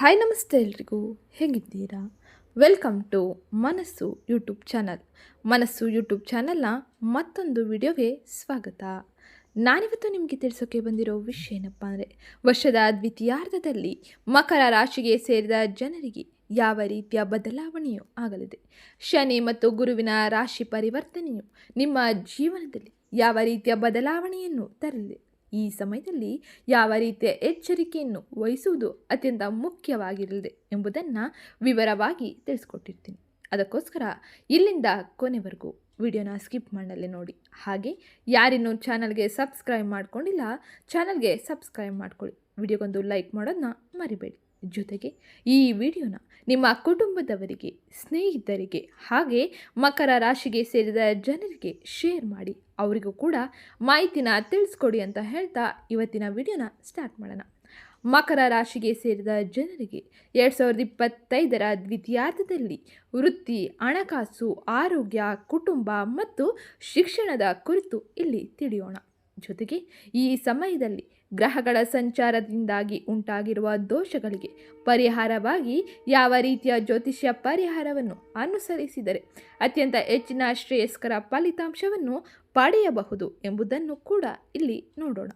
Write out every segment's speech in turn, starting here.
Hi ನಮಸ್ತೆ ಎಲ್ರಿಗೂ. ಹೇಗಿದ್ದೀರಾ? Welcome to Manassu YouTube channel Manassu YouTube ಚಾನಲ್ನ ಮತ್ತೊಂದು ವಿಡಿಯೋಗೆ ಸ್ವಾಗತ. ನಾನಿವತ್ತು ನಿಮಗೆ ತಿಳಿಸೋಕೆ ಬಂದಿರೋ ವಿಷಯ ಏನಪ್ಪ ಅಂದರೆ, ವರ್ಷದ ದ್ವಿತೀಯಾರ್ಧದಲ್ಲಿ ಮಕರ ರಾಶಿಗೆ ಸೇರಿದ ಜನರಿಗೆ ಯಾವ ರೀತಿಯ ಬದಲಾವಣೆಯೂ ಆಗಲಿದೆ. ಶನಿ ಮತ್ತು ಗುರುವಿನ ರಾಶಿ ಪರಿವರ್ತನೆಯು ನಿಮ್ಮ ಜೀವನದಲ್ಲಿ ಯಾವ ರೀತಿಯ ಬದಲಾವಣೆಯನ್ನು ತರಲಿದೆ? ಈ ಸಮಯದಲ್ಲಿ ಯಾವ ರೀತಿಯ ಎಚ್ಚರಿಕೆಯನ್ನು ವಹಿಸುವುದು ಅತ್ಯಂತ ಮುಖ್ಯವಾಗಿರಲಿದೆ ಎಂಬುದನ್ನು ವಿವರವಾಗಿ ತಿಳಿಸ್ಕೊಟ್ಟಿರ್ತೀನಿ. ಅದಕ್ಕೋಸ್ಕರ ಇಲ್ಲಿಂದ ಕೊನೆವರೆಗೂ ವಿಡಿಯೋನ ಸ್ಕಿಪ್ ಮಾಡಲೇ ನೋಡಿ. ಹಾಗೆ ಯಾರಿನ್ನೂ ಚಾನಲ್ಗೆ ಸಬ್ಸ್ಕ್ರೈಬ್ ಮಾಡ್ಕೊಂಡಿಲ್ಲ, ಚಾನಲ್ಗೆ ಸಬ್ಸ್ಕ್ರೈಬ್ ಮಾಡ್ಕೊಳ್ಳಿ. ವಿಡಿಯೋಗೊಂದು ಲೈಕ್ ಮಾಡೋದನ್ನ ಮರಿಬೇಡಿ. ಜೊತೆಗೆ ಈ ವಿಡಿಯೋನ ನಿಮ್ಮ ಕುಟುಂಬದವರಿಗೆ, ಸ್ನೇಹಿತರಿಗೆ ಹಾಗೆ ಮಕರ ರಾಶಿಗೆ ಸೇರಿದ ಜನರಿಗೆ ಶೇರ್ ಮಾಡಿ. ಅವರಿಗೂ ಕೂಡ ಮಾಹಿತಿನ ತಿಳಿಸ್ಕೊಡಿ ಅಂತ ಹೇಳ್ತಾ ಇವತ್ತಿನ ವಿಡಿಯೋನ ಸ್ಟಾರ್ಟ್ ಮಾಡೋಣ. ಮಕರ ರಾಶಿಗೆ ಸೇರಿದ ಜನರಿಗೆ ಎರಡು ಸಾವಿರದ ಇಪ್ಪತ್ತೈದರ ದ್ವಿತೀಯಾರ್ಧದಲ್ಲಿ ವೃತ್ತಿ, ಹಣಕಾಸು, ಆರೋಗ್ಯ, ಕುಟುಂಬ ಮತ್ತು ಶಿಕ್ಷಣದ ಕುರಿತು ಇಲ್ಲಿ ತಿಳಿಯೋಣ. ಜೊತೆಗೆ ಈ ಸಮಯದಲ್ಲಿ ಗ್ರಹಗಳ ಸಂಚಾರದಿಂದಾಗಿ ಉಂಟಾಗಿರುವ ದೋಷಗಳಿಗೆ ಪರಿಹಾರವಾಗಿ ಯಾವ ರೀತಿಯ ಜ್ಯೋತಿಷ್ಯ ಪರಿಹಾರವನ್ನು ಅನುಸರಿಸಿದರೆ ಅತ್ಯಂತ ಹೆಚ್ಚಿನ ಶ್ರೇಯಸ್ಕರ ಫಲಿತಾಂಶವನ್ನು ಪಡೆಯಬಹುದು ಎಂಬುದನ್ನು ಕೂಡ ಇಲ್ಲಿ ನೋಡೋಣ.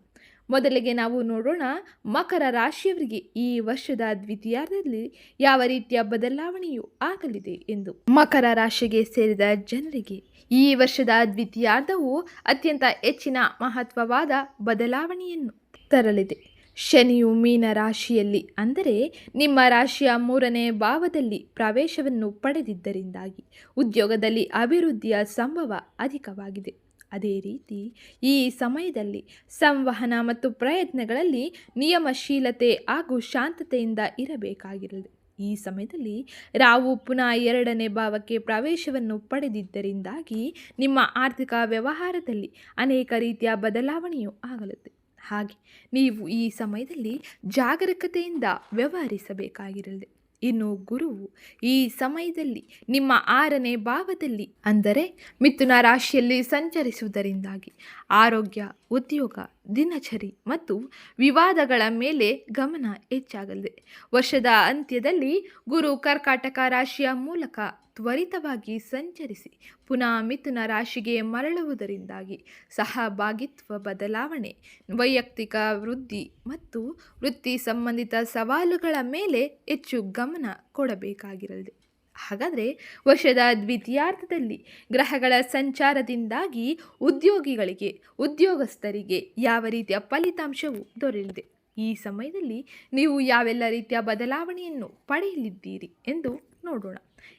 ಮೊದಲಿಗೆ ನಾವು ನೋಡೋಣ ಮಕರ ರಾಶಿಯವರಿಗೆ ಈ ವರ್ಷದ ದ್ವಿತೀಯಾರ್ಧದಲ್ಲಿ ಯಾವ ರೀತಿಯ ಬದಲಾವಣೆಯು ಆಗಲಿದೆ ಎಂದು. ಮಕರ ರಾಶಿಗೆ ಸೇರಿದ ಜನರಿಗೆ ಈ ವರ್ಷದ ದ್ವಿತೀಯಾರ್ಧವು ಅತ್ಯಂತ ಹೆಚ್ಚಿನ ಮಹತ್ವವಾದ ಬದಲಾವಣೆಯನ್ನು ತರಲಿದೆ. ಶನಿಯು ಮೀನ ರಾಶಿಯಲ್ಲಿ, ಅಂದರೆ ನಿಮ್ಮ ರಾಶಿಯ ಮೂರನೇ ಭಾವದಲ್ಲಿ ಪ್ರವೇಶವನ್ನು ಪಡೆದಿದ್ದರಿಂದಾಗಿ ಉದ್ಯೋಗದಲ್ಲಿ ಅಭಿವೃದ್ಧಿಯ ಸಂಭವ ಅಧಿಕವಾಗಿದೆ. ಅದೇ ರೀತಿ ಈ ಸಮಯದಲ್ಲಿ ಸಂವಹನ ಮತ್ತು ಪ್ರಯತ್ನಗಳಲ್ಲಿ ನಿಯಮಶೀಲತೆ ಹಾಗೂ ಶಾಂತತೆಯಿಂದ ಇರಬೇಕಾಗಿರಲಿದೆ. ಈ ಸಮಯದಲ್ಲಿ ರಾವು ಪುನಃ ಎರಡನೇ ಭಾವಕ್ಕೆ ಪ್ರವೇಶವನ್ನು ಪಡೆದಿದ್ದರಿಂದಾಗಿ ನಿಮ್ಮ ಆರ್ಥಿಕ ವ್ಯವಹಾರದಲ್ಲಿ ಅನೇಕ ರೀತಿಯ ಬದಲಾವಣೆಯೂ ಆಗಲಿದೆ. ಹಾಗೆ ನೀವು ಈ ಸಮಯದಲ್ಲಿ ಜಾಗರೂಕತೆಯಿಂದ ವ್ಯವಹರಿಸಬೇಕಾಗಿರಲಿ. ಇನ್ನು ಗುರುವು ಈ ಸಮಯದಲ್ಲಿ ನಿಮ್ಮ ಆರನೇ ಭಾವದಲ್ಲಿ ಅಂದರೆ ಮಿಥುನ ರಾಶಿಯಲ್ಲಿ ಸಂಚರಿಸುವುದರಿಂದಾಗಿ ಆರೋಗ್ಯ ಉದ್ಯೋಗ, ದಿನಚರಿ ಮತ್ತು ವಿವಾದಗಳ ಮೇಲೆ ಗಮನ ಹೆಚ್ಚಾಗಲಿದೆ. ವರ್ಷದ ಅಂತ್ಯದಲ್ಲಿ ಗುರು ಕರ್ಕಾಟಕ ರಾಶಿಯ ಮೂಲಕ ತ್ವರಿತವಾಗಿ ಸಂಚರಿಸಿ ಪುನಃ ಮಿಥುನ ರಾಶಿಗೆ ಮರಳುವುದರಿಂದಾಗಿ ಸಹಭಾಗಿತ್ವ ಬದಲಾವಣೆ, ವೈಯಕ್ತಿಕ ವೃದ್ಧಿ ಮತ್ತು ವೃತ್ತಿ ಸಂಬಂಧಿತ ಸವಾಲುಗಳ ಮೇಲೆ ಹೆಚ್ಚು ಗಮನ ಕೊಡಬೇಕಾಗಿರಲಿದೆ. ಹಾಗಾದರೆ ವರ್ಷದ ದ್ವಿತೀಯಾರ್ಧದಲ್ಲಿ ಗ್ರಹಗಳ ಸಂಚಾರದಿಂದಾಗಿ ಉದ್ಯೋಗಿಗಳಿಗೆ, ಉದ್ಯೋಗಸ್ಥರಿಗೆ ಯಾವ ರೀತಿಯ ಫಲಿತಾಂಶವು ದೊರೆಯಲಿದೆ? ಈ ಸಮಯದಲ್ಲಿ ನೀವು ಯಾವೆಲ್ಲ ರೀತಿಯ ಬದಲಾವಣೆಯನ್ನು ಪಡೆಯಲಿದ್ದೀರಿ ಎಂದು ನೋಡೋಣ.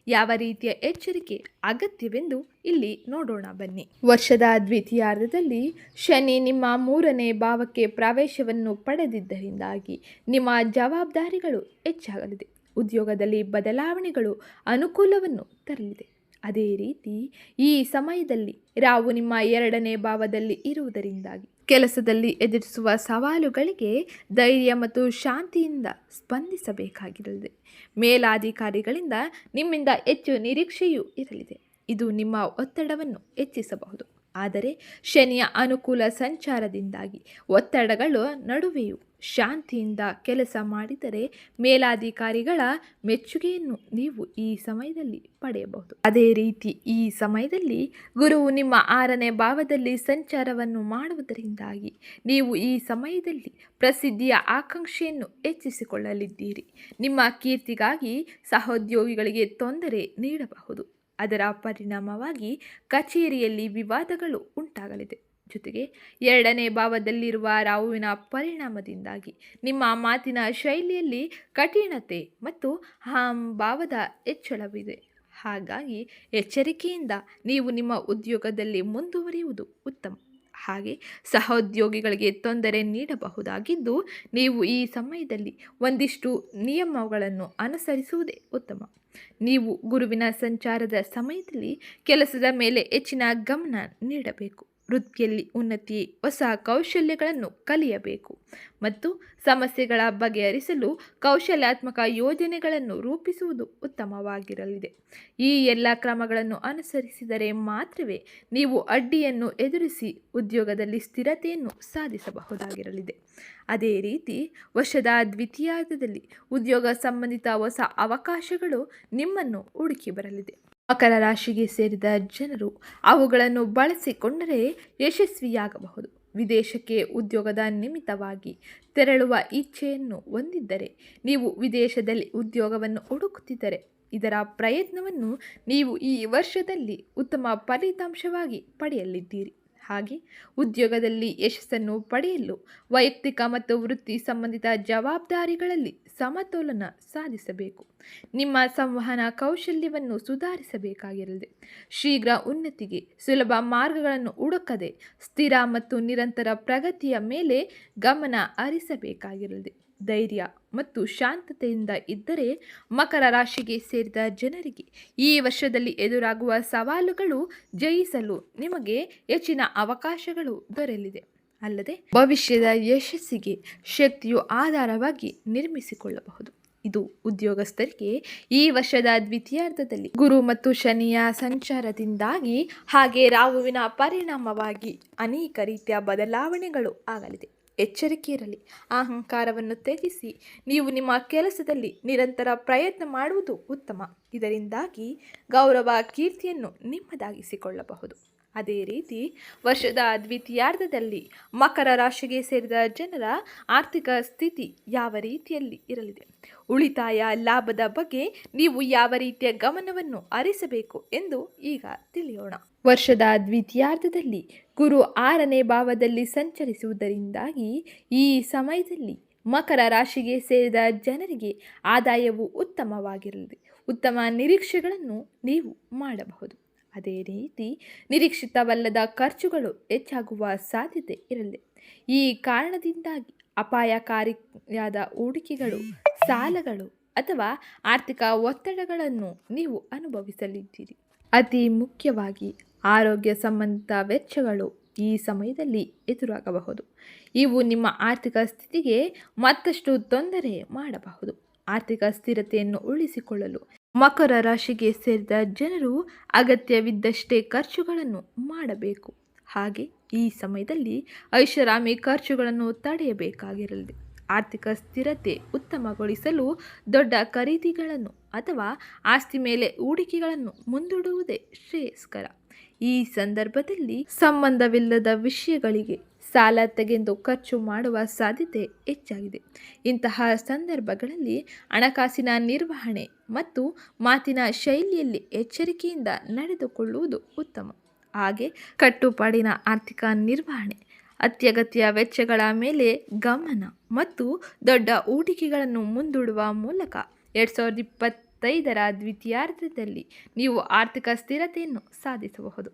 ಯಾವ ರೀತಿಯ ಎಚ್ಚರಿಕೆ ಅಗತ್ಯವೆಂದು ಇಲ್ಲಿ ನೋಡೋಣ ಬನ್ನಿ. ವರ್ಷದ ದ್ವಿತೀಯಾರ್ಧದಲ್ಲಿ ಶನಿ ನಿಮ್ಮ ಮೂರನೇ ಭಾವಕ್ಕೆ ಪ್ರವೇಶವನ್ನು ಪಡೆದಿದ್ದರಿಂದಾಗಿ ನಿಮ್ಮ ಜವಾಬ್ದಾರಿಗಳು ಹೆಚ್ಚಾಗಲಿದೆ. ಉದ್ಯೋಗದಲ್ಲಿ ಬದಲಾವಣೆಗಳು ಅನುಕೂಲವನ್ನು ತರಲಿದೆ. ಅದೇ ರೀತಿ ಈ ಸಮಯದಲ್ಲಿ ರಾವು ನಿಮ್ಮ ಎರಡನೇ ಭಾವದಲ್ಲಿ ಇರುವುದರಿಂದಾಗಿ ಕೆಲಸದಲ್ಲಿ ಎದುರಿಸುವ ಸವಾಲುಗಳಿಗೆ ಧೈರ್ಯ ಮತ್ತು ಶಾಂತಿಯಿಂದ ಸ್ಪಂದಿಸಬೇಕಾಗಿರಲಿದೆ. ಮೇಲಾಧಿಕಾರಿಗಳಿಂದ ನಿಮ್ಮಿಂದ ಹೆಚ್ಚು ನಿರೀಕ್ಷೆಯೂ ಇರಲಿದೆ. ಇದು ನಿಮ್ಮ ಒತ್ತಡವನ್ನು ಹೆಚ್ಚಿಸಬಹುದು. ಆದರೆ ಶನಿಯ ಅನುಕೂಲ ಸಂಚಾರದಿಂದಾಗಿ ಒತ್ತಡಗಳ ನಡುವೆಯೂ ಶಾಂತಿಯಿಂದ ಕೆಲಸ ಮಾಡಿದರೆ ಮೇಲಾಧಿಕಾರಿಗಳ ಮೆಚ್ಚುಗೆಯನ್ನು ನೀವು ಈ ಸಮಯದಲ್ಲಿ ಪಡೆಯಬಹುದು. ಅದೇ ರೀತಿ ಈ ಸಮಯದಲ್ಲಿ ಗುರುವು ನಿಮ್ಮ ಆರನೇ ಭಾವದಲ್ಲಿ ಸಂಚಾರವನ್ನು ಮಾಡುವುದರಿಂದಾಗಿ ನೀವು ಈ ಸಮಯದಲ್ಲಿ ಪ್ರಸಿದ್ಧಿಯ ಆಕಾಂಕ್ಷೆಯನ್ನು ಹೆಚ್ಚಿಸಿಕೊಳ್ಳಲಿದ್ದೀರಿ. ನಿಮ್ಮ ಕೀರ್ತಿಗಾಗಿ ಸಹೋದ್ಯೋಗಿಗಳಿಗೆ ತೊಂದರೆ ನೀಡಬಹುದು. ಅದರ ಪರಿಣಾಮವಾಗಿ ಕಚೇರಿಯಲ್ಲಿ ವಿವಾದಗಳು ಉಂಟಾಗಲಿದೆ. ಜೊತೆಗೆ ಎರಡನೇ ಭಾವದಲ್ಲಿರುವ ರಾಹುವಿನ ಪರಿಣಾಮದಿಂದಾಗಿ ನಿಮ್ಮ ಮಾತಿನ ಶೈಲಿಯಲ್ಲಿ ಕಠಿಣತೆ ಮತ್ತು ಹಾಂ ಭಾವದ ಹೆಚ್ಚಳವಿದೆ. ಹಾಗಾಗಿ ಎಚ್ಚರಿಕೆಯಿಂದ ನೀವು ನಿಮ್ಮ ಉದ್ಯೋಗದಲ್ಲಿ ಮುಂದುವರಿಯುವುದು ಉತ್ತಮ. ಹಾಗೆ ಸಹೋದ್ಯೋಗಿಗಳಿಗೆ ತೊಂದರೆ ನೀಡಬಹುದಾಗಿದ್ದು ನೀವು ಈ ಸಮಯದಲ್ಲಿ ಒಂದಿಷ್ಟು ನಿಯಮಗಳನ್ನು ಅನುಸರಿಸುವುದೇ ಉತ್ತಮ. ನೀವು ಗುರುವಿನ ಸಂಚಾರದ ಸಮಯದಲ್ಲಿ ಕೆಲಸದ ಮೇಲೆ ಹೆಚ್ಚಿನ ಗಮನ ನೀಡಬೇಕು. ವೃತ್ತಿಯಲ್ಲಿ ಉನ್ನತಿ, ಹೊಸ ಕೌಶಲ್ಯಗಳನ್ನು ಕಲಿಯಬೇಕು ಮತ್ತು ಸಮಸ್ಯೆಗಳ ಬಗೆಹರಿಸಲು ಕೌಶಲ್ಯಾತ್ಮಕ ಯೋಜನೆಗಳನ್ನು ರೂಪಿಸುವುದು ಉತ್ತಮವಾಗಿರಲಿದೆ. ಈ ಎಲ್ಲ ಕ್ರಮಗಳನ್ನು ಅನುಸರಿಸಿದರೆ ಮಾತ್ರವೇ ನೀವು ಅಡ್ಡಿಯನ್ನು ಎದುರಿಸಿ ಉದ್ಯೋಗದಲ್ಲಿ ಸ್ಥಿರತೆಯನ್ನು ಸಾಧಿಸಬಹುದಾಗಿರಲಿದೆ. ಅದೇ ರೀತಿ ವರ್ಷದ ದ್ವಿತೀಯಾರ್ಧದಲ್ಲಿ ಉದ್ಯೋಗ ಸಂಬಂಧಿತ ಹೊಸ ಅವಕಾಶಗಳು ನಿಮ್ಮನ್ನು ಹುಡುಕಿ ಬರಲಿದೆ. ಮಕರ ರಾಶಿಗೆ ಸೇರಿದ ಜನರು ಅವುಗಳನ್ನು ಬಳಸಿಕೊಂಡರೆ ಯಶಸ್ವಿಯಾಗಬಹುದು. ವಿದೇಶಕ್ಕೆ ಉದ್ಯೋಗದ ನಿಮಿತ್ತವಾಗಿ ತೆರಳುವ ಇಚ್ಛೆಯನ್ನು ಹೊಂದಿದ್ದರೆ ನೀವು ವಿದೇಶದಲ್ಲಿ ಉದ್ಯೋಗವನ್ನು ಹುಡುಕುತ್ತಿದ್ದರೆ ಇದರ ಪ್ರಯತ್ನವನ್ನು ನೀವು ಈ ವರ್ಷದಲ್ಲಿ ಉತ್ತಮ ಫಲಿತಾಂಶವಾಗಿ ಪಡೆಯಲಿದ್ದೀರಿ. ಹಾಗೆ ಉದ್ಯೋಗದಲ್ಲಿ ಯಶಸ್ಸನ್ನು ಪಡೆಯಲು ವೈಯಕ್ತಿಕ ಮತ್ತು ವೃತ್ತಿ ಸಂಬಂಧಿತ ಜವಾಬ್ದಾರಿಗಳಲ್ಲಿ ಸಮತೋಲನ ಸಾಧಿಸಬೇಕು. ನಿಮ್ಮ ಸಂವಹನ ಕೌಶಲ್ಯವನ್ನು ಸುಧಾರಿಸಬೇಕಾಗಿರಲಿದೆ. ಶೀಘ್ರ ಉನ್ನತಿಗೆ ಸುಲಭ ಮಾರ್ಗಗಳನ್ನು ಹುಡುಕದೆ ಸ್ಥಿರ ಮತ್ತು ನಿರಂತರ ಪ್ರಗತಿಯ ಮೇಲೆ ಗಮನ ಹರಿಸಬೇಕಾಗಿರಲಿದೆ. ಧೈರ್ಯ ಮತ್ತು ಶಾಂತತೆಯಿಂದ ಇದ್ದರೆ ಮಕರ ರಾಶಿಗೆ ಸೇರಿದ ಜನರಿಗೆ ಈ ವರ್ಷದಲ್ಲಿ ಎದುರಾಗುವ ಸವಾಲುಗಳು ಜಯಿಸಲು ನಿಮಗೆ ಹೆಚ್ಚಿನ ಅವಕಾಶಗಳು ದೊರೆಯಲಿದೆ. ಅಲ್ಲದೆ ಭವಿಷ್ಯದ ಯಶಸ್ಸಿಗೆ ಶಕ್ತಿಯು ಆಧಾರವಾಗಿ ನಿರ್ಮಿಸಿಕೊಳ್ಳಬಹುದು. ಇದು ಉದ್ಯೋಗಸ್ಥರಿಗೆ ಈ ವರ್ಷದ ದ್ವಿತೀಯಾರ್ಧದಲ್ಲಿ ಗುರು ಮತ್ತು ಶನಿಯ ಸಂಚಾರದಿಂದಾಗಿ ಹಾಗೆ ರಾಹುವಿನ ಪರಿಣಾಮವಾಗಿ ಅನೇಕ ರೀತಿಯ ಬದಲಾವಣೆಗಳು ಆಗಲಿದೆ. ಎಚ್ಚರಿಕೆ ಇರಲಿ. ಅಹಂಕಾರವನ್ನು ತ್ಯಜಿಸಿ. ನೀವು ನಿಮ್ಮ ಕೆಲಸದಲ್ಲಿ ನಿರಂತರ ಪ್ರಯತ್ನ ಮಾಡುವುದು ಉತ್ತಮ. ಇದರಿಂದಾಗಿ ಗೌರವ ಕೀರ್ತಿಯನ್ನು ನಿಮ್ಮದಾಗಿಸಿಕೊಳ್ಳಬಹುದು. ಅದೇ ರೀತಿ ವರ್ಷದ ದ್ವಿತೀಯಾರ್ಧದಲ್ಲಿ ಮಕರ ರಾಶಿಗೆ ಸೇರಿದ ಜನರ ಆರ್ಥಿಕ ಸ್ಥಿತಿ ಯಾವ ರೀತಿಯಲ್ಲಿ ಇರಲಿದೆ? ಉಳಿತಾಯ ಲಾಭದ ಬಗ್ಗೆ ನೀವು ಯಾವ ರೀತಿಯ ಗಮನವನ್ನು ಹರಿಸಬೇಕು ಎಂದು ಈಗ ತಿಳಿಯೋಣ. ವರ್ಷದ ದ್ವಿತೀಯಾರ್ಧದಲ್ಲಿ ಗುರು ಆರನೇ ಭಾವದಲ್ಲಿ ಸಂಚರಿಸುವುದರಿಂದಾಗಿ ಈ ಸಮಯದಲ್ಲಿ ಮಕರ ರಾಶಿಗೆ ಸೇರಿದ ಜನರಿಗೆ ಆದಾಯವು ಉತ್ತಮವಾಗಿರಲಿದೆ. ಉತ್ತಮ ನಿರೀಕ್ಷೆಗಳನ್ನು ನೀವು ಮಾಡಬಹುದು. ಅದೇ ರೀತಿ ನಿರೀಕ್ಷಿತವಲ್ಲದ ಖರ್ಚುಗಳು ಹೆಚ್ಚಾಗುವ ಸಾಧ್ಯತೆ ಇರಲಿದೆ. ಈ ಕಾರಣದಿಂದಾಗಿ ಅಪಾಯಕಾರಿಯಾದ ಹೂಡಿಕೆಗಳು, ಸಾಲಗಳು ಅಥವಾ ಆರ್ಥಿಕ ಒತ್ತಡಗಳನ್ನು ನೀವು ಅನುಭವಿಸಲಿದ್ದೀರಿ. ಅತಿ ಮುಖ್ಯವಾಗಿ ಆರೋಗ್ಯ ಸಂಬಂಧಿತ ವೆಚ್ಚಗಳು ಈ ಸಮಯದಲ್ಲಿ ಎದುರಾಗಬಹುದು. ಇವು ನಿಮ್ಮ ಆರ್ಥಿಕ ಸ್ಥಿತಿಗೆ ಮತ್ತಷ್ಟು ತೊಂದರೆ ಮಾಡಬಹುದು. ಆರ್ಥಿಕ ಸ್ಥಿರತೆಯನ್ನು ಉಳಿಸಿಕೊಳ್ಳಲು ಮಕರ ರಾಶಿಗೆ ಸೇರಿದ ಜನರು ಅಗತ್ಯವಿದ್ದಷ್ಟೇ ಖರ್ಚುಗಳನ್ನು ಮಾಡಬೇಕು. ಹಾಗೆ ಈ ಸಮಯದಲ್ಲಿ ಐಷಾರಾಮಿ ಖರ್ಚುಗಳನ್ನು ತಡೆಯಬೇಕಾಗಿರಲಿದೆ ಆರ್ಥಿಕ ಸ್ಥಿರತೆ ಉತ್ತಮಗೊಳಿಸಲು ದೊಡ್ಡ ಖರೀದಿಗಳನ್ನು ಅಥವಾ ಆಸ್ತಿ ಮೇಲೆ ಹೂಡಿಕೆಗಳನ್ನು ಮುಂದೂಡುವುದೇ ಶ್ರೇಯಸ್ಕರ. ಈ ಸಂದರ್ಭದಲ್ಲಿ ಸಂಬಂಧವಿಲ್ಲದ ವಿಷಯಗಳಿಗೆ ಸಾಲ ತೆಗೆದು ಖರ್ಚು ಮಾಡುವ ಸಾಧ್ಯತೆ ಹೆಚ್ಚಾಗಿದೆ. ಇಂತಹ ಸಂದರ್ಭಗಳಲ್ಲಿ ಹಣಕಾಸಿನ ನಿರ್ವಹಣೆ ಮತ್ತು ಮಾತಿನ ಶೈಲಿಯಲ್ಲಿ ಎಚ್ಚರಿಕೆಯಿಂದ ನಡೆದುಕೊಳ್ಳುವುದು ಉತ್ತಮ. ಹಾಗೆ ಕಟ್ಟುಪಾಡಿನ ಆರ್ಥಿಕ ನಿರ್ವಹಣೆ, ಅತ್ಯಗತ್ಯ ವೆಚ್ಚಗಳ ಮೇಲೆ ಗಮನ ಮತ್ತು ದೊಡ್ಡ ಹೂಡಿಕೆಗಳನ್ನು ಮುಂದೂಡುವ ಮೂಲಕ ಎರಡು ಸಾವಿರದ ಇಪ್ಪತ್ತೈದರ ದ್ವಿತೀಯಾರ್ಧದಲ್ಲಿ ನೀವು ಆರ್ಥಿಕ ಸ್ಥಿರತೆಯನ್ನು ಸಾಧಿಸಬಹುದು.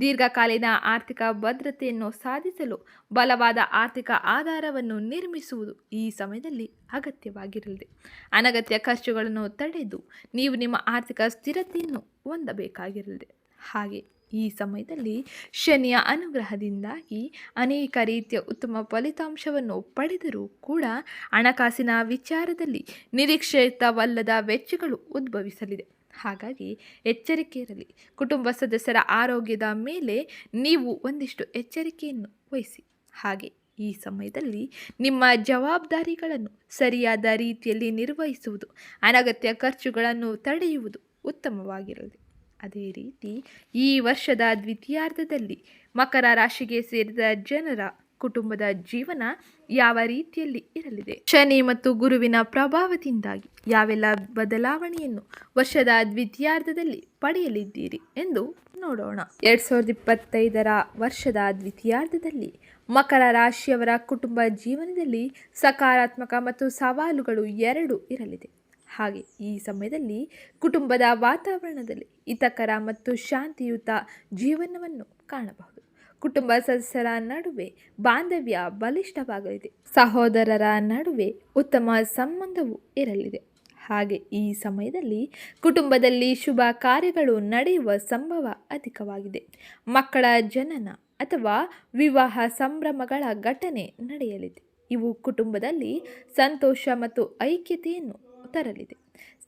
ದೀರ್ಘಕಾಲೀನ ಆರ್ಥಿಕ ಭದ್ರತೆಯನ್ನು ಸಾಧಿಸಲು ಬಲವಾದ ಆರ್ಥಿಕ ಆಧಾರವನ್ನು ನಿರ್ಮಿಸುವುದು ಈ ಸಮಯದಲ್ಲಿ ಅಗತ್ಯವಾಗಿರಲಿದೆ. ಅನಗತ್ಯ ಖರ್ಚುಗಳನ್ನು ತಡೆದು ನೀವು ನಿಮ್ಮ ಆರ್ಥಿಕ ಸ್ಥಿರತೆಯನ್ನು ಹೊಂದಬೇಕಾಗಿರಲಿದೆ. ಹಾಗೆ ಈ ಸಮಯದಲ್ಲಿ ಶನಿಯ ಅನುಗ್ರಹದಿಂದಾಗಿ ಅನೇಕ ರೀತಿಯ ಉತ್ತಮ ಫಲಿತಾಂಶವನ್ನು ಪಡೆದರೂ ಕೂಡ ಹಣಕಾಸಿನ ವಿಚಾರದಲ್ಲಿ ನಿರೀಕ್ಷಿತವಲ್ಲದ ವೆಚ್ಚಗಳು ಉದ್ಭವಿಸಲಿದೆ. ಹಾಗಾಗಿ ಎಚ್ಚರಿಕೆ ಇರಲಿ ಕುಟುಂಬ ಸದಸ್ಯರ ಆರೋಗ್ಯದ ಮೇಲೆ ನೀವು ಒಂದಿಷ್ಟು ಎಚ್ಚರಿಕೆಯನ್ನು ವಹಿಸಿ. ಹಾಗೆ ಈ ಸಮಯದಲ್ಲಿ ನಿಮ್ಮ ಜವಾಬ್ದಾರಿಗಳನ್ನು ಸರಿಯಾದ ರೀತಿಯಲ್ಲಿ ನಿರ್ವಹಿಸುವುದು, ಅನಗತ್ಯ ಖರ್ಚುಗಳನ್ನು ತಡೆಯುವುದು ಉತ್ತಮವಾಗಿರಲಿ. ಅದೇ ರೀತಿ ಈ ವರ್ಷದ ದ್ವಿತೀಯಾರ್ಧದಲ್ಲಿ ಮಕರ ರಾಶಿಗೆ ಸೇರಿದ ಜನರ ಕುಟುಂಬದ ಜೀವನ ಯಾವ ರೀತಿಯಲ್ಲಿ ಇರಲಿದೆ? ಶನಿ ಮತ್ತು ಗುರುವಿನ ಪ್ರಭಾವದಿಂದಾಗಿ ಯಾವೆಲ್ಲ ಬದಲಾವಣೆಯನ್ನು ವರ್ಷದ ದ್ವಿತೀಯಾರ್ಧದಲ್ಲಿ ಪಡೆಯಲಿದ್ದೀರಿ ಎಂದು ನೋಡೋಣ. ಎರಡು ಸಾವಿರದ ಇಪ್ಪತ್ತೈದರ ವರ್ಷದ ದ್ವಿತೀಯಾರ್ಧದಲ್ಲಿ ಮಕರ ರಾಶಿಯವರ ಕುಟುಂಬ ಜೀವನದಲ್ಲಿ ಸಕಾರಾತ್ಮಕ ಮತ್ತು ಸವಾಲುಗಳು ಎರಡು ಇರಲಿದೆ. ಹಾಗೆ ಈ ಸಮಯದಲ್ಲಿ ಕುಟುಂಬದ ವಾತಾವರಣದಲ್ಲಿ ಹಿತಕರ ಮತ್ತು ಶಾಂತಿಯುತ ಜೀವನವನ್ನು ಕಾಣಬಹುದು. ಕುಟುಂಬ ಸದಸ್ಯರ ನಡುವೆ ಬಾಂಧವ್ಯ ಬಲಿಷ್ಠವಾಗಲಿದೆ. ಸಹೋದರರ ನಡುವೆ ಉತ್ತಮ ಸಂಬಂಧವು ಇರಲಿದೆ. ಹಾಗೆ ಈ ಸಮಯದಲ್ಲಿ ಕುಟುಂಬದಲ್ಲಿ ಶುಭ ಕಾರ್ಯಗಳು ನಡೆಯುವ ಸಂಭವ ಅಧಿಕವಾಗಿದೆ. ಮಕ್ಕಳ ಜನನ ಅಥವಾ ವಿವಾಹ ಸಂಭ್ರಮಗಳ ಘಟನೆ ನಡೆಯಲಿದೆ. ಇವು ಕುಟುಂಬದಲ್ಲಿ ಸಂತೋಷ ಮತ್ತು ಐಕ್ಯತೆಯನ್ನು ತರಲಿದೆ.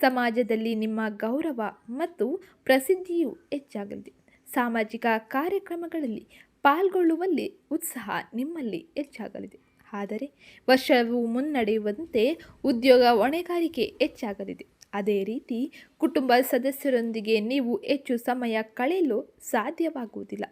ಸಮಾಜದಲ್ಲಿ ನಿಮ್ಮ ಗೌರವ ಮತ್ತು ಪ್ರಸಿದ್ಧಿಯು ಹೆಚ್ಚಾಗಲಿದೆ. ಸಾಮಾಜಿಕ ಕಾರ್ಯಕ್ರಮಗಳಲ್ಲಿ ಪಾಲ್ಗೊಳ್ಳುವಲ್ಲಿ ಉತ್ಸಾಹ ನಿಮ್ಮಲ್ಲಿ ಹೆಚ್ಚಾಗಲಿದೆ. ಆದರೆ ವರ್ಷವು ಮುನ್ನಡೆಯುವಂತೆ ಉದ್ಯೋಗ ಹೊಣೆಗಾರಿಕೆ ಹೆಚ್ಚಾಗಲಿದೆ. ಅದೇ ರೀತಿ ಕುಟುಂಬ ಸದಸ್ಯರೊಂದಿಗೆ ನೀವು ಹೆಚ್ಚು ಸಮಯ ಕಳೆಯಲು ಸಾಧ್ಯವಾಗುವುದಿಲ್ಲ.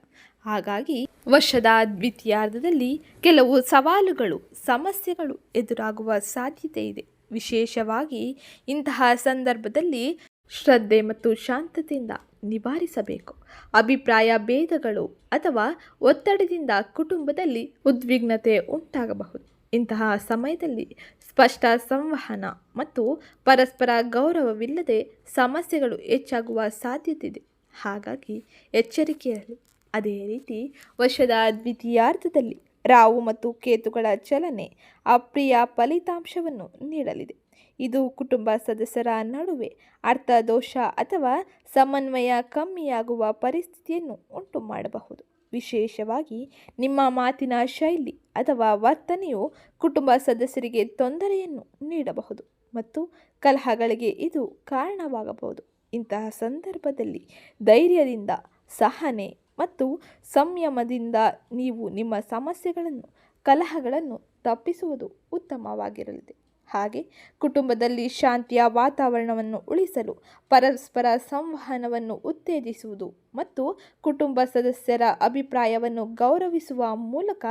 ಹಾಗಾಗಿ ವರ್ಷದ ದ್ವಿತೀಯಾರ್ಧದಲ್ಲಿ ಕೆಲವು ಸವಾಲುಗಳು, ಸಮಸ್ಯೆಗಳು ಎದುರಾಗುವ ಸಾಧ್ಯತೆ ಇದೆ. ವಿಶೇಷವಾಗಿ ಇಂತಹ ಸಂದರ್ಭದಲ್ಲಿ ಶ್ರದ್ಧೆ ಮತ್ತು ಶಾಂತತೆಯಿಂದ ನಿವಾರಿಸಬೇಕು. ಅಭಿಪ್ರಾಯ ಭೇದಗಳು ಅಥವಾ ಒತ್ತಡದಿಂದ ಕುಟುಂಬದಲ್ಲಿ ಉದ್ವಿಗ್ನತೆ ಉಂಟಾಗಬಹುದು. ಇಂತಹ ಸಮಯದಲ್ಲಿ ಸ್ಪಷ್ಟ ಸಂವಹನ ಮತ್ತು ಪರಸ್ಪರ ಗೌರವವಿಲ್ಲದೆ ಸಮಸ್ಯೆಗಳು ಹೆಚ್ಚಾಗುವ ಸಾಧ್ಯತೆ ಇದೆ ಹಾಗಾಗಿ ಎಚ್ಚರಿಕೆಯಲ್ಲಿ ಅದೇ ರೀತಿ ವರ್ಷದ ದ್ವಿತೀಯಾರ್ಧದಲ್ಲಿ ರಾವು ಮತ್ತು ಕೇತುಗಳ ಚಲನೆ ಅಪ್ರಿಯ ಫಲಿತಾಂಶವನ್ನು ನೀಡಲಿದೆ. ಇದು ಕುಟುಂಬ ಸದಸ್ಯರ ನಡುವೆ ಅರ್ಥದೋಷ ಅಥವಾ ಸಮನ್ವಯ ಕಮ್ಮಿಯಾಗುವ ಪರಿಸ್ಥಿತಿಯನ್ನು ಉಂಟು ಮಾಡಬಹುದು ವಿಶೇಷವಾಗಿ ನಿಮ್ಮ ಮಾತಿನ ಶೈಲಿ ಅಥವಾ ವರ್ತನೆಯು ಕುಟುಂಬ ಸದಸ್ಯರಿಗೆ ತೊಂದರೆಯನ್ನು ನೀಡಬಹುದು ಮತ್ತು ಕಲಹಗಳಿಗೆ ಇದು ಕಾರಣವಾಗಬಹುದು. ಇಂತಹ ಸಂದರ್ಭದಲ್ಲಿ ಧೈರ್ಯದಿಂದ ಸಹನೆ ಮತ್ತು ಸಂಯಮದಿಂದ ನೀವು ನಿಮ್ಮ ಸಮಸ್ಯೆಗಳನ್ನು, ಕಲಹಗಳನ್ನು ತಪ್ಪಿಸುವುದು ಉತ್ತಮವಾಗಿರಲಿದೆ. ಹಾಗೆ ಕುಟುಂಬದಲ್ಲಿ ಶಾಂತಿಯ ವಾತಾವರಣವನ್ನು ಉಳಿಸಲು ಪರಸ್ಪರ ಸಂವಹನವನ್ನು ಉತ್ತೇಜಿಸುವುದು ಮತ್ತು ಕುಟುಂಬ ಸದಸ್ಯರ ಅಭಿಪ್ರಾಯವನ್ನು ಗೌರವಿಸುವ ಮೂಲಕ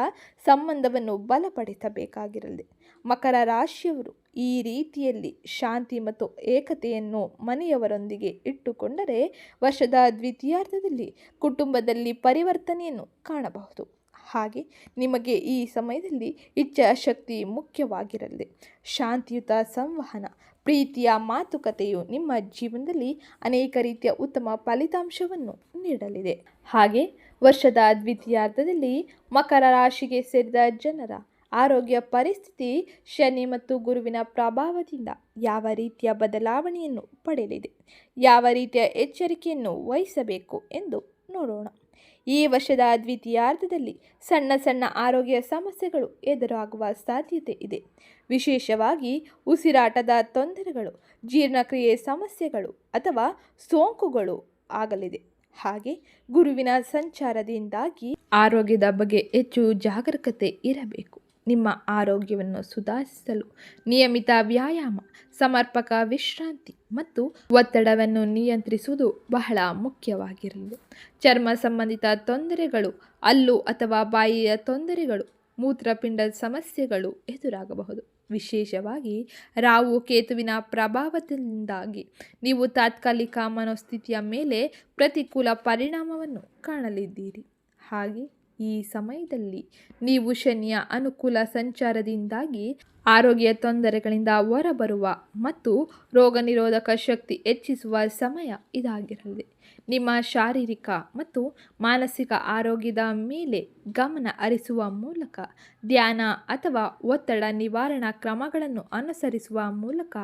ಸಂಬಂಧವನ್ನು ಬಲಪಡಿಸಬೇಕಾಗಿರಲಿದೆ. ಮಕರ ರಾಶಿಯವರು ಈ ರೀತಿಯಲ್ಲಿ ಶಾಂತಿ ಮತ್ತು ಏಕತೆಯನ್ನು ಮನೆಯವರೊಂದಿಗೆ ಇಟ್ಟುಕೊಂಡರೆ ವರ್ಷದ ದ್ವಿತೀಯಾರ್ಧದಲ್ಲಿ ಕುಟುಂಬದಲ್ಲಿ ಪರಿವರ್ತನೆಯನ್ನು ಕಾಣಬಹುದು. ಹಾಗೆ ನಿಮಗೆ ಈ ಸಮಯದಲ್ಲಿ ಇಚ್ಛಾಶಕ್ತಿ ಮುಖ್ಯವಾಗಿರಲಿದೆ ಶಾಂತಿಯುತ ಸಂವಹನ, ಪ್ರೀತಿಯ ಮಾತುಕತೆಯು ನಿಮ್ಮ ಜೀವನದಲ್ಲಿ ಅನೇಕ ರೀತಿಯ ಉತ್ತಮ ಫಲಿತಾಂಶವನ್ನು ನೀಡಲಿದೆ. ಹಾಗೆ ವರ್ಷದ ದ್ವಿತೀಯಾರ್ಧದಲ್ಲಿ ಮಕರ ರಾಶಿಗೆ ಸೇರಿದ ಜನರ ಆರೋಗ್ಯ ಪರಿಸ್ಥಿತಿ ಶನಿ ಮತ್ತು ಗುರುವಿನ ಪ್ರಭಾವದಿಂದ ಯಾವ ರೀತಿಯ ಬದಲಾವಣೆಯನ್ನು ಪಡೆಯಲಿದೆ? ಯಾವ ರೀತಿಯ ಎಚ್ಚರಿಕೆಯನ್ನು ವಹಿಸಬೇಕು ಎಂದು ನೋಡೋಣ. ಈ ವರ್ಷದ ದ್ವಿತೀಯಾರ್ಧದಲ್ಲಿ ಸಣ್ಣ ಸಣ್ಣ ಆರೋಗ್ಯ ಸಮಸ್ಯೆಗಳು ಎದುರಾಗುವ ಸಾಧ್ಯತೆ ಇದೆ. ವಿಶೇಷವಾಗಿ ಉಸಿರಾಟದ ತೊಂದರೆಗಳು, ಜೀರ್ಣಕ್ರಿಯೆ ಸಮಸ್ಯೆಗಳು ಅಥವಾ ಸೋಂಕುಗಳು ಆಗಲಿದೆ. ಹಾಗೆ ಗುರುವಿನ ಸಂಚಾರದಿಂದಾಗಿ ಆರೋಗ್ಯದ ಬಗ್ಗೆ ಹೆಚ್ಚು ಜಾಗರೂಕತೆ ಇರಬೇಕು. ನಿಮ್ಮ ಆರೋಗ್ಯವನ್ನು ಸುಧಾರಿಸಲು ನಿಯಮಿತ ವ್ಯಾಯಾಮ, ಸಮರ್ಪಕ ವಿಶ್ರಾಂತಿ ಮತ್ತು ಒತ್ತಡವನ್ನು ನಿಯಂತ್ರಿಸುವುದು ಬಹಳ ಮುಖ್ಯವಾಗಿರಲಿದೆ ಚರ್ಮ ಸಂಬಂಧಿತ ತೊಂದರೆಗಳು ಅಲ್ಲು ಅಥವಾ ಬಾಯಿಯ ತೊಂದರೆಗಳು, ಮೂತ್ರಪಿಂಡ ಸಮಸ್ಯೆಗಳು ಎದುರಾಗಬಹುದು. ವಿಶೇಷವಾಗಿ ರಾವು ಕೇತುವಿನ ಪ್ರಭಾವದಿಂದಾಗಿ ನೀವು ತಾತ್ಕಾಲಿಕ ಮನೋಸ್ಥಿತಿಯ ಮೇಲೆ ಪ್ರತಿಕೂಲ ಪರಿಣಾಮವನ್ನು ಕಾಣಲಿದ್ದೀರಿ. ಹಾಗೆ ಈ ಸಮಯದಲ್ಲಿ ನೀವು ಶನಿಯ ಅನುಕೂಲ ಸಂಚಾರದಿಂದಾಗಿ ಆರೋಗ್ಯ ತೊಂದರೆಗಳಿಂದ ಹೊರಬರುವ ಮತ್ತು ರೋಗ ನಿರೋಧಕ ಶಕ್ತಿ ಹೆಚ್ಚಿಸುವ ಸಮಯ ಇದಾಗಿರಲಿದೆ ನಿಮ್ಮ ಶಾರೀರಿಕ ಮತ್ತು ಮಾನಸಿಕ ಆರೋಗ್ಯದ ಮೇಲೆ ಗಮನ ಹರಿಸುವ ಮೂಲಕ ಧ್ಯಾನ ಅಥವಾ ಒತ್ತಡ ನಿವಾರಣಾ ಕ್ರಮಗಳನ್ನು ಅನುಸರಿಸುವ ಮೂಲಕ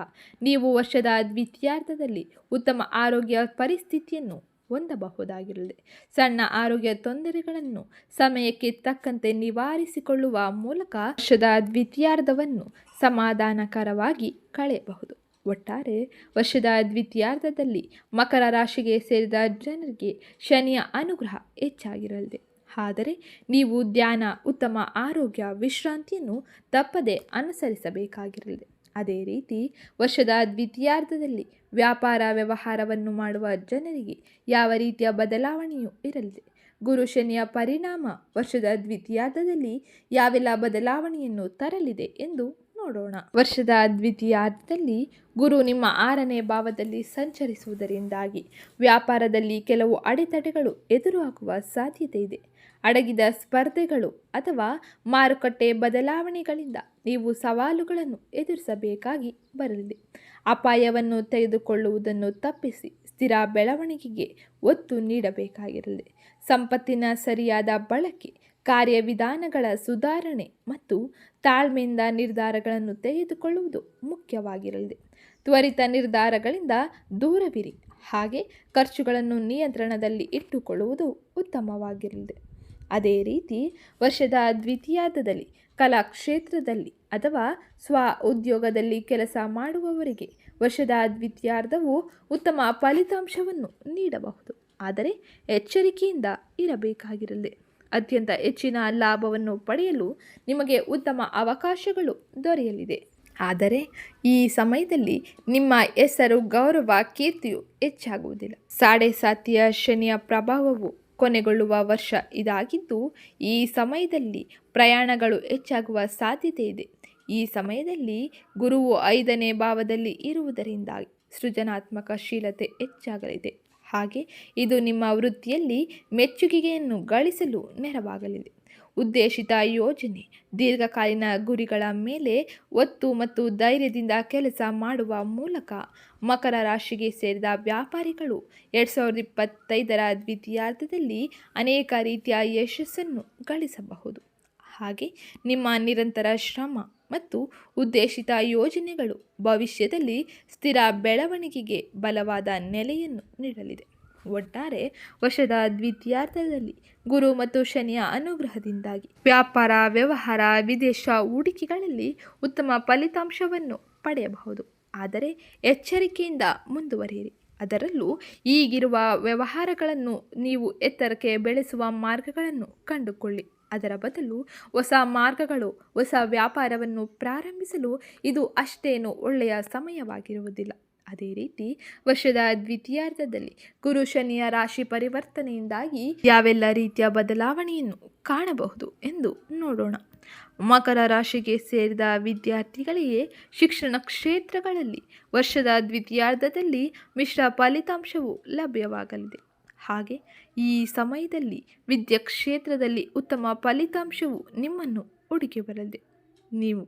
ನೀವು ವರ್ಷದ ದ್ವಿತೀಯಾರ್ಧದಲ್ಲಿ ಉತ್ತಮ ಆರೋಗ್ಯ ಪರಿಸ್ಥಿತಿಯನ್ನು ಹೊಂದಬಹುದಾಗಿರಲಿದೆ ಸಣ್ಣ ಆರೋಗ್ಯ ತೊಂದರೆಗಳನ್ನು ಸಮಯಕ್ಕೆ ತಕ್ಕಂತೆ ನಿವಾರಿಸಿಕೊಳ್ಳುವ ಮೂಲಕ ವರ್ಷದ ದ್ವಿತೀಯಾರ್ಧವನ್ನು ಸಮಾಧಾನಕರವಾಗಿ ಕಳೆಯಬಹುದು. ಒಟ್ಟಾರೆ, ವರ್ಷದ ದ್ವಿತೀಯಾರ್ಧದಲ್ಲಿ ಮಕರ ರಾಶಿಗೆ ಸೇರಿದ ಜನರಿಗೆ ಶನಿಯ ಅನುಗ್ರಹ ಹೆಚ್ಚಾಗಿರಲಿದೆ. ಆದರೆ, ನೀವು ಧ್ಯಾನ, ಉತ್ತಮ ಆರೋಗ್ಯ, ವಿಶ್ರಾಂತಿಯನ್ನು ತಪ್ಪದೆ ಅನುಸರಿಸಬೇಕಾಗಿರಲಿದೆ. ಅದೇ ರೀತಿ ವರ್ಷದ ದ್ವಿತೀಯಾರ್ಧದಲ್ಲಿ ವ್ಯಾಪಾರ ವ್ಯವಹಾರವನ್ನು ಮಾಡುವ ಜನರಿಗೆ ಯಾವ ರೀತಿಯ ಬದಲಾವಣೆಯೂ ಇರಲಿದೆ. ಗುರು ಶನಿಯ ಪರಿಣಾಮ ವರ್ಷದ ದ್ವಿತೀಯಾರ್ಧದಲ್ಲಿ ಯಾವೆಲ್ಲ ಬದಲಾವಣೆಯನ್ನು ತರಲಿದೆ ಎಂದು ನೋಡೋಣ. ವರ್ಷದ ದ್ವಿತೀಯಾರ್ಧದಲ್ಲಿ ಗುರು ನಿಮ್ಮ ಆರನೇ ಭಾವದಲ್ಲಿ ಸಂಚರಿಸುವುದರಿಂದಾಗಿ ವ್ಯಾಪಾರದಲ್ಲಿ ಕೆಲವು ಅಡೆತಡೆಗಳು ಎದುರಾಗುವ ಸಾಧ್ಯತೆ ಇದೆ. ಅಡಗಿದ ಸ್ಪರ್ಧೆಗಳು ಅಥವಾ ಮಾರುಕಟ್ಟೆ ಬದಲಾವಣೆಗಳಿಂದ ನೀವು ಸವಾಲುಗಳನ್ನು ಎದುರಿಸಬೇಕಾಗಿ ಬರಲಿದೆ. ಅಪಾಯವನ್ನು ತೆಗೆದುಕೊಳ್ಳುವುದನ್ನು ತಪ್ಪಿಸಿ ಸ್ಥಿರ ಬೆಳವಣಿಗೆಗೆ ಒತ್ತು ನೀಡಬೇಕಾಗಿರಲಿದೆ. ಸಂಪತ್ತಿನ ಸರಿಯಾದ ಬಳಕೆ, ಕಾರ್ಯವಿಧಾನಗಳ ಸುಧಾರಣೆ ಮತ್ತು ತಾಳ್ಮೆಯಿಂದ ನಿರ್ಧಾರಗಳನ್ನು ತೆಗೆದುಕೊಳ್ಳುವುದು ಮುಖ್ಯವಾಗಿರಲಿದೆ. ತ್ವರಿತ ನಿರ್ಧಾರಗಳಿಂದ ದೂರವಿರಿ, ಹಾಗೆ ಖರ್ಚುಗಳನ್ನು ನಿಯಂತ್ರಣದಲ್ಲಿ ಇಟ್ಟುಕೊಳ್ಳುವುದು ಉತ್ತಮವಾಗಿರಲಿದೆ. ಅದೇ ರೀತಿ ವರ್ಷದ ದ್ವಿತೀಯಾರ್ಧದಲ್ಲಿ ಕಲಾಕ್ಷೇತ್ರದಲ್ಲಿ ಅಥವಾ ಸ್ವ ಉದ್ಯೋಗದಲ್ಲಿ ಕೆಲಸ ಮಾಡುವವರಿಗೆ ವರ್ಷದ ದ್ವಿತೀಯಾರ್ಧವು ಉತ್ತಮ ಫಲಿತಾಂಶವನ್ನು ನೀಡಬಹುದು. ಆದರೆ ಎಚ್ಚರಿಕೆಯಿಂದ ಇರಬೇಕಾಗಿರಲಿ. ಅತ್ಯಂತ ಹೆಚ್ಚಿನ ಲಾಭವನ್ನು ಪಡೆಯಲು ನಿಮಗೆ ಉತ್ತಮ ಅವಕಾಶಗಳು ದೊರೆಯಲಿದೆ. ಆದರೆ ಈ ಸಮಯದಲ್ಲಿ ನಿಮ್ಮ ಹೆಸರು ಗೌರವ ಕೀರ್ತಿಯು ಹೆಚ್ಚಾಗುವುದಿಲ್ಲ. ಸಾಡೆ ಸಾತಿಯ ಶನಿಯ ಪ್ರಭಾವವು ಕೊನೆಗೊಳ್ಳುವ ವರ್ಷ ಇದಾಗಿದ್ದು, ಈ ಸಮಯದಲ್ಲಿ ಪ್ರಯಾಣಗಳು ಹೆಚ್ಚಾಗುವ ಸಾಧ್ಯತೆ ಇದೆ. ಈ ಸಮಯದಲ್ಲಿ ಗುರುವು ಐದನೇ ಭಾವದಲ್ಲಿ ಇರುವುದರಿಂದ ಸೃಜನಾತ್ಮಕ ಶೀಲತೆ ಹೆಚ್ಚಾಗಲಿದೆ. ಹಾಗೆ ಇದು ನಿಮ್ಮ ವೃತ್ತಿಯಲ್ಲಿ ಮೆಚ್ಚುಗೆಯನ್ನು ಗಳಿಸಲು ನೆರವಾಗಲಿದೆ. ಉದ್ದೇಶಿತ ಯೋಜನೆ, ದೀರ್ಘಕಾಲೀನ ಗುರಿಗಳ ಮೇಲೆ ಒತ್ತು ಮತ್ತು ಧೈರ್ಯದಿಂದ ಕೆಲಸ ಮಾಡುವ ಮೂಲಕ ಮಕರ ರಾಶಿಗೆ ಸೇರಿದ ವ್ಯಾಪಾರಿಗಳು ಎರಡು ಸಾವಿರದ ಇಪ್ಪತ್ತೈದರ ದ್ವಿತೀಯಾರ್ಧದಲ್ಲಿ ಅನೇಕ ರೀತಿಯ ಯಶಸ್ಸನ್ನು ಗಳಿಸಬಹುದು. ಹಾಗೆ ನಿಮ್ಮ ನಿರಂತರ ಶ್ರಮ ಮತ್ತು ಉದ್ದೇಶಿತ ಯೋಜನೆಗಳು ಭವಿಷ್ಯದಲ್ಲಿ ಸ್ಥಿರ ಬೆಳವಣಿಗೆಗೆ ಬಲವಾದ ನೆಲೆಯನ್ನು ನೀಡಲಿದೆ. ಒಟ್ಟಾರೆ ವರ್ಷದ ದ್ವಿತೀಯಾರ್ಧದಲ್ಲಿ ಗುರು ಮತ್ತು ಶನಿಯ ಅನುಗ್ರಹದಿಂದಾಗಿ ವ್ಯಾಪಾರ, ವ್ಯವಹಾರ, ವಿದೇಶ, ಹೂಡಿಕೆಗಳಲ್ಲಿ ಉತ್ತಮ ಫಲಿತಾಂಶವನ್ನು ಪಡೆಯಬಹುದು. ಆದರೆ ಎಚ್ಚರಿಕೆಯಿಂದ ಮುಂದುವರಿಯಿರಿ. ಅದರಲ್ಲೂ ಈಗಿರುವ ವ್ಯವಹಾರಗಳನ್ನು ನೀವು ಎತ್ತರಕ್ಕೆ ಬೆಳೆಸುವ ಮಾರ್ಗಗಳನ್ನು ಕಂಡುಕೊಳ್ಳಿ. ಅದರ ಬದಲು ಹೊಸ ಮಾರ್ಗಗಳು, ಹೊಸ ವ್ಯಾಪಾರವನ್ನು ಪ್ರಾರಂಭಿಸಲು ಇದು ಅಷ್ಟೇನು ಒಳ್ಳೆಯ ಸಮಯವಾಗಿರುವುದಿಲ್ಲ. ಅದೇ ರೀತಿ ವರ್ಷದ ದ್ವಿತೀಯಾರ್ಧದಲ್ಲಿ ಗುರು ಶನಿಯ ರಾಶಿ ಪರಿವರ್ತನೆಯಿಂದಾಗಿ ಯಾವೆಲ್ಲ ರೀತಿಯ ಬದಲಾವಣೆಯನ್ನು ಕಾಣಬಹುದು ಎಂದು ನೋಡೋಣ. ಮಕರ ರಾಶಿಗೆ ಸೇರಿದ ವಿದ್ಯಾರ್ಥಿಗಳಿಗೆ ಶಿಕ್ಷಣ ಕ್ಷೇತ್ರಗಳಲ್ಲಿ ವರ್ಷದ ದ್ವಿತೀಯಾರ್ಧದಲ್ಲಿ ಮಿಶ್ರ ಫಲಿತಾಂಶವು ಲಭ್ಯವಾಗಲಿದೆ. ಹಾಗೆ ಈ ಸಮಯದಲ್ಲಿ ವಿದ್ಯಾ ಕ್ಷೇತ್ರದಲ್ಲಿ ಉತ್ತಮ ಫಲಿತಾಂಶವು ನಿಮ್ಮನ್ನು ಹುಡುಕಿ ಬರಲಿದೆ. ನೀವು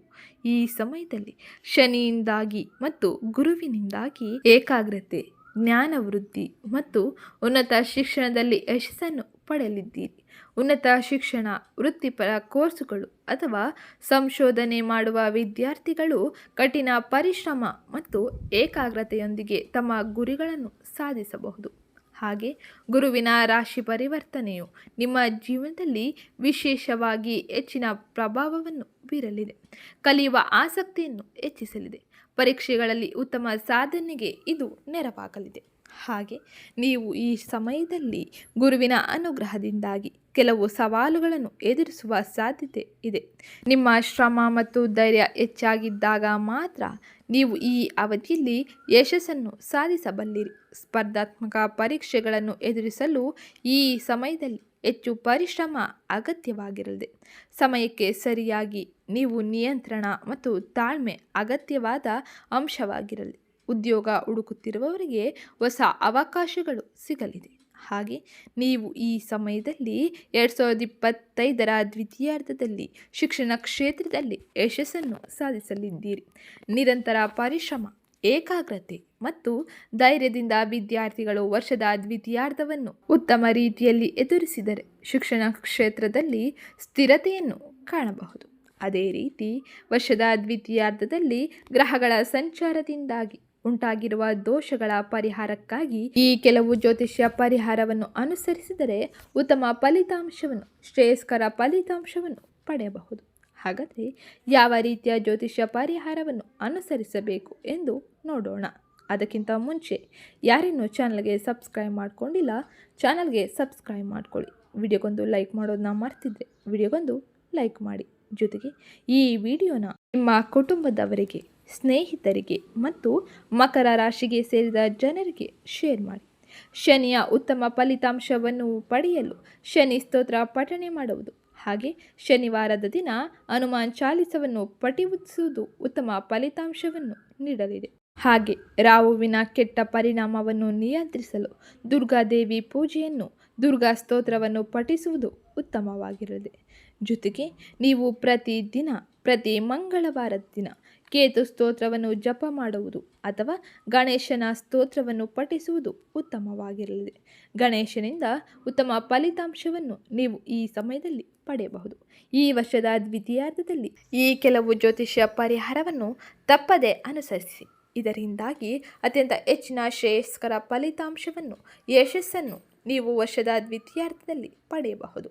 ಈ ಸಮಯದಲ್ಲಿ ಶನಿಯಿಂದಾಗಿ ಮತ್ತು ಗುರುವಿನಿಂದಾಗಿ ಏಕಾಗ್ರತೆ ಜ್ಞಾನ ವೃದ್ಧಿ ಮತ್ತು ಉನ್ನತ ಶಿಕ್ಷಣದಲ್ಲಿ ಯಶಸ್ಸನ್ನು ಪಡೆಯಲಿದ್ದೀರಿ. ಉನ್ನತ ಶಿಕ್ಷಣ, ವೃತ್ತಿಪರ ಕೋರ್ಸುಗಳು ಅಥವಾ ಸಂಶೋಧನೆ ಮಾಡುವ ವಿದ್ಯಾರ್ಥಿಗಳು ಕಠಿಣ ಪರಿಶ್ರಮ ಮತ್ತು ಏಕಾಗ್ರತೆಯೊಂದಿಗೆ ತಮ್ಮ ಗುರಿಗಳನ್ನು ಸಾಧಿಸಬಹುದು. ಹಾಗೆ ಗುರುವಿನ ರಾಶಿ ಪರಿವರ್ತನೆಯು ನಿಮ್ಮ ಜೀವನದಲ್ಲಿ ವಿಶೇಷವಾಗಿ ಹೆಚ್ಚಿನ ಪ್ರಭಾವವನ್ನು ಬೀರಲಿದೆ. ಕಲಿಯುವ ಆಸಕ್ತಿಯನ್ನು ಹೆಚ್ಚಿಸಲಿದೆ. ಪರೀಕ್ಷೆಗಳಲ್ಲಿ ಉತ್ತಮ ಸಾಧನೆಗೆ ಇದು ನೆರವಾಗಲಿದೆ. ಹಾಗೆ ನೀವು ಈ ಸಮಯದಲ್ಲಿ ಗುರುವಿನ ಅನುಗ್ರಹದಿಂದಾಗಿ ಕೆಲವು ಸವಾಲುಗಳನ್ನು ಎದುರಿಸುವ ಸಾಧ್ಯತೆ ಇದೆ. ನಿಮ್ಮ ಶ್ರಮ ಮತ್ತು ಧೈರ್ಯ ಹೆಚ್ಚಾಗಿದ್ದಾಗ ಮಾತ್ರ ನೀವು ಈ ಅವಧಿಯಲ್ಲಿ ಯಶಸ್ಸನ್ನು ಸಾಧಿಸಬಲ್ಲಿರಿ. ಸ್ಪರ್ಧಾತ್ಮಕ ಪರೀಕ್ಷೆಗಳನ್ನು ಎದುರಿಸಲು ಈ ಸಮಯದಲ್ಲಿ ಹೆಚ್ಚು ಪರಿಶ್ರಮ ಅಗತ್ಯವಾಗಿರಲಿದೆ. ಸಮಯಕ್ಕೆ ಸರಿಯಾಗಿ ನೀವು ನಿಯಂತ್ರಣ ಮತ್ತು ತಾಳ್ಮೆ ಅಗತ್ಯವಾದ ಅಂಶವಾಗಿರಲಿ. ಉದ್ಯೋಗ ಹುಡುಕುತ್ತಿರುವವರಿಗೆ ಹೊಸ ಅವಕಾಶಗಳು ಸಿಗಲಿದೆ. ಹಾಗೆ ನೀವು ಈ ಸಮಯದಲ್ಲಿ ಎರಡು ಸಾವಿರದ ಇಪ್ಪತ್ತೈದರ ದ್ವಿತೀಯಾರ್ಧದಲ್ಲಿ ಶಿಕ್ಷಣ ಕ್ಷೇತ್ರದಲ್ಲಿ ಯಶಸ್ಸನ್ನು ಸಾಧಿಸಲಿದ್ದೀರಿ. ನಿರಂತರ ಪರಿಶ್ರಮ, ಏಕಾಗ್ರತೆ ಮತ್ತು ಧೈರ್ಯದಿಂದ ವಿದ್ಯಾರ್ಥಿಗಳು ವರ್ಷದ ದ್ವಿತೀಯಾರ್ಧವನ್ನು ಉತ್ತಮ ರೀತಿಯಲ್ಲಿ ಎದುರಿಸಿದರೆ ಶಿಕ್ಷಣ ಕ್ಷೇತ್ರದಲ್ಲಿ ಸ್ಥಿರತೆಯನ್ನು ಕಾಣಬಹುದು. ಅದೇ ರೀತಿ ವರ್ಷದ ದ್ವಿತೀಯಾರ್ಧದಲ್ಲಿ ಗ್ರಹಗಳ ಸಂಚಾರದಿಂದಾಗಿ ಉಂಟಾಗಿರುವ ದೋಷಗಳ ಪರಿಹಾರಕ್ಕಾಗಿ ಈ ಕೆಲವು ಜ್ಯೋತಿಷ್ಯ ಪರಿಹಾರವನ್ನು ಅನುಸರಿಸಿದರೆ ಉತ್ತಮ ಫಲಿತಾಂಶವನ್ನು, ಶ್ರೇಯಸ್ಕರ ಫಲಿತಾಂಶವನ್ನು ಪಡೆಯಬಹುದು. ಹಾಗಾದರೆ ಯಾವ ರೀತಿಯ ಜ್ಯೋತಿಷ್ಯ ಪರಿಹಾರವನ್ನು ಅನುಸರಿಸಬೇಕು ಎಂದು ನೋಡೋಣ. ಅದಕ್ಕಿಂತ ಮುಂಚೆ ಯಾರೇನೂ ಚಾನಲ್ಗೆ ಸಬ್ಸ್ಕ್ರೈಬ್ ಮಾಡಿಕೊಂಡಿಲ್ಲ, ಚಾನಲ್ಗೆ ಸಬ್ಸ್ಕ್ರೈಬ್ ಮಾಡ್ಕೊಳ್ಳಿ. ವಿಡಿಯೋಗೊಂದು ಲೈಕ್ ಮಾಡೋದನ್ನ ಮರ್ತಿದ್ರೆ ವಿಡಿಯೋಗೊಂದು ಲೈಕ್ ಮಾಡಿ. ಜೊತೆಗೆ ಈ ವಿಡಿಯೋನ ನಿಮ್ಮ ಕುಟುಂಬದವರಿಗೆ ಸ್ನೇಹಿತರಿಗೆ ಮತ್ತು ಮಕರ ರಾಶಿಗೆ ಸೇರಿದ ಜನರಿಗೆ ಶೇರ್ ಮಾಡಿ. ಶನಿಯ ಉತ್ತಮ ಫಲಿತಾಂಶವನ್ನು ಪಡೆಯಲು ಶನಿ ಸ್ತೋತ್ರ ಪಠಣೆ ಮಾಡುವುದು. ಹಾಗೆ ಶನಿವಾರದ ದಿನ ಹನುಮಾನ್ ಚಾಲಿಸವನ್ನು ಪಠಿಸುವುದು ಉತ್ತಮ ಫಲಿತಾಂಶವನ್ನು ನೀಡಲಿದೆ. ಹಾಗೆ ರಾಹುವಿನ ಕೆಟ್ಟ ಪರಿಣಾಮವನ್ನು ನಿಯಂತ್ರಿಸಲು ದುರ್ಗಾದೇವಿ ಪೂಜೆಯನ್ನು, ದುರ್ಗಾ ಸ್ತೋತ್ರವನ್ನು ಪಠಿಸುವುದು ಉತ್ತಮವಾಗಿರಲಿದೆ. ಜೊತೆಗೆ ನೀವು ಪ್ರತಿದಿನ ಪ್ರತಿ ಮಂಗಳವಾರದ ದಿನ ಕೇತು ಸ್ತೋತ್ರವನ್ನು ಜಪ ಮಾಡುವುದು ಅಥವಾ ಗಣೇಶನ ಸ್ತೋತ್ರವನ್ನು ಪಠಿಸುವುದು ಉತ್ತಮವಾಗಿರಲಿದೆ. ಗಣೇಶನಿಂದ ಉತ್ತಮ ಫಲಿತಾಂಶವನ್ನು ನೀವು ಈ ಸಮಯದಲ್ಲಿ ಪಡೆಯಬಹುದು. ಈ ವರ್ಷದ ದ್ವಿತೀಯಾರ್ಧದಲ್ಲಿ ಈ ಕೆಲವು ಜ್ಯೋತಿಷ್ಯ ಪರಿಹಾರವನ್ನು ತಪ್ಪದೆ ಅನುಸರಿಸಿ. ಇದರಿಂದಾಗಿ ಅತ್ಯಂತ ಹೆಚ್ಚಿನ ಶ್ರೇಯಸ್ಕರ ಫಲಿತಾಂಶವನ್ನು ಯಶಸ್ಸನ್ನು ನೀವು ವರ್ಷದ ದ್ವಿತೀಯಾರ್ಥದಲ್ಲಿ ಪಡೆಯಬಹುದು.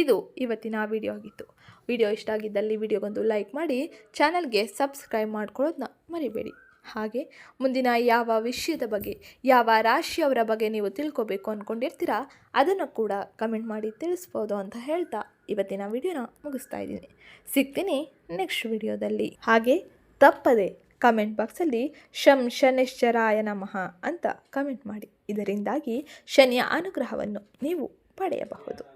ಇದು ಇವತ್ತಿನ ವಿಡಿಯೋ ಆಗಿತ್ತು. ವಿಡಿಯೋ ಇಷ್ಟ ಆಗಿದ್ದಲ್ಲಿ ವಿಡಿಯೋಗೊಂದು ಲೈಕ್ ಮಾಡಿ ಚಾನಲ್ಗೆ ಸಬ್ಸ್ಕ್ರೈಬ್ ಮಾಡ್ಕೊಳ್ಳೋದನ್ನ ಮರಿಬೇಡಿ. ಹಾಗೆ, ಮುಂದಿನ ಯಾವ ವಿಷಯದ ಬಗ್ಗೆ, ಯಾವ ರಾಶಿಯವರ ಬಗ್ಗೆ ನೀವು ತಿಳ್ಕೊಬೇಕು ಅಂದ್ಕೊಂಡಿರ್ತೀರಾ ಅದನ್ನು ಕೂಡ ಕಮೆಂಟ್ ಮಾಡಿ ತಿಳಿಸ್ಬೋದು ಅಂತ ಹೇಳ್ತಾ ಇವತ್ತಿನ ವಿಡಿಯೋನ ಮುಗಿಸ್ತಾ ಇದ್ದೀನಿ. ಸಿಗ್ತೀನಿ ನೆಕ್ಸ್ಟ್ ವಿಡಿಯೋದಲ್ಲಿ ಹಾಗೆ, ತಪ್ಪದೆ ಕಮೆಂಟ್ ಬಾಕ್ಸಲ್ಲಿ ಶಂ ಶನಿಶ್ಚರಾಯ ನಮಃ ಅಂತ ಕಮೆಂಟ್ ಮಾಡಿ. ಇದರಿಂದಾಗಿ ಶನಿಯ ಅನುಗ್ರಹವನ್ನು ನೀವು ಪಡೆಯಬಹುದು.